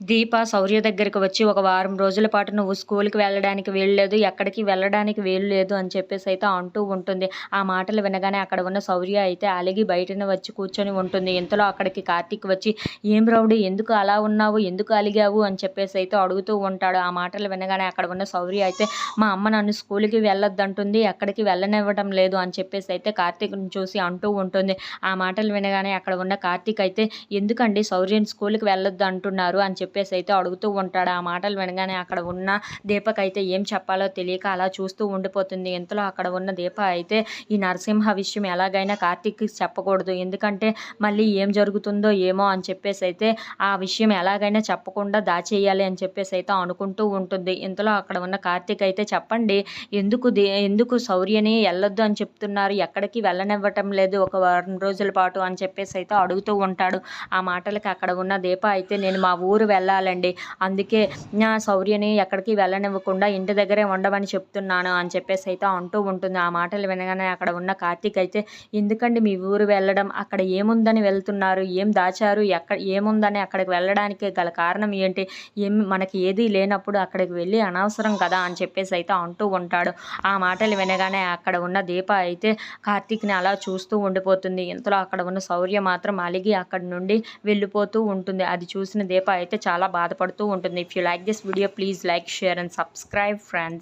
దీప శౌర్య దగ్గరికి వచ్చి ఒక వారం రోజుల పాటు నువ్వు స్కూల్కి వెళ్ళడానికి వీల్లేదు ఎక్కడికి వెళ్ళడానికి వీలు లేదు అని చెప్పేసి అయితే అంటూ ఉంటుంది. ఆ మాటలు వినగానే అక్కడ ఉన్న శౌర్య అయితే అలిగి బయటనే వచ్చి కూర్చొని ఉంటుంది. ఇంతలో అక్కడికి కార్తీక్ వచ్చి ఏం రౌడి ఎందుకు అలా ఉన్నావు? ఎందుకు అలిగావు? అని చెప్పేసి అయితే అడుగుతూ ఉంటాడు. ఆ మాటలు వినగానే అక్కడ ఉన్న శౌర్య అయితే మా అమ్మ నన్ను స్కూల్కి వెళ్ళొద్దంటుంది ఎక్కడికి వెళ్ళనివ్వడం లేదు అని చెప్పేసి అయితే కార్తీక్ని చూసి అంటూ ఉంటుంది. ఆ మాటలు వినగానే అక్కడ ఉన్న కార్తీక్ అయితే ఎందుకండి శౌర్యని స్కూల్కి వెళ్ళొద్దు అంటున్నారు అని చెప్పేసి అయితే అడుగుతూ ఉంటాడు. ఆ మాటలు వినగానే అక్కడ ఉన్న దీపక్ అయితే ఏం చెప్పాలో తెలియక అలా చూస్తూ ఉండిపోతుంది. ఇంతలో అక్కడ ఉన్న దీప అయితే ఈ నరసింహ విషయం ఎలాగైనా కార్తీక్కి చెప్పకూడదు. ఎందుకంటే మళ్ళీ ఏం జరుగుతుందో ఏమో అని చెప్పేసి అయితే ఆ విషయం ఎలాగైనా చెప్పకుండా దాచేయాలి అని చెప్పేసి అయితే అనుకుంటూ ఉంటుంది. ఇంతలో అక్కడ ఉన్న కార్తీక్ అయితే చెప్పండి ఎందుకు ఎందుకు శౌర్యని వెళ్ళొద్దు అని చెప్తున్నారు? ఎక్కడికి వెళ్ళనివ్వటం లేదు ఒక వారం రోజుల పాటు అని చెప్పేసి అయితే అడుగుతూ ఉంటాడు. ఆ మాటలకి అక్కడ ఉన్న దీప అయితే నేను మా ఊరు వెళ్ళాలండి. అందుకే నా శౌర్యని ఎక్కడికి వెళ్ళనివ్వకుండా ఇంటి దగ్గరే ఉండమని చెప్తున్నాను అని చెప్పేసి అయితే అంటూ ఉంటుంది. ఆ మాటలు వినగానే అక్కడ ఉన్న కార్తీక్ అయితే ఎందుకండి మీ ఊరు వెళ్ళడం? అక్కడ ఏముందని వెళ్తున్నారు? ఏం దాచారు? ఎక్కడ ఏముందని అక్కడికి వెళ్ళడానికి గల కారణం ఏంటి? ఏం మనకి ఏదీ లేనప్పుడు అక్కడికి వెళ్ళి అనవసరం కదా? అని చెప్పేసి అయితే అంటూ ఉంటాడు. ఆ మాటలు వినగానే అక్కడ ఉన్న దీప అయితే కార్తీక్ని అలా చూస్తూ ఉండిపోతుంది. ఇంతలో అక్కడ ఉన్న శౌర్య మాత్రం అలిగి అక్కడి నుండి వెళ్ళిపోతూ ఉంటుంది. అది చూసిన దీప అయితే చాలా బాధపడుతూ ఉంటుంది. If you like this video please like share and subscribe friends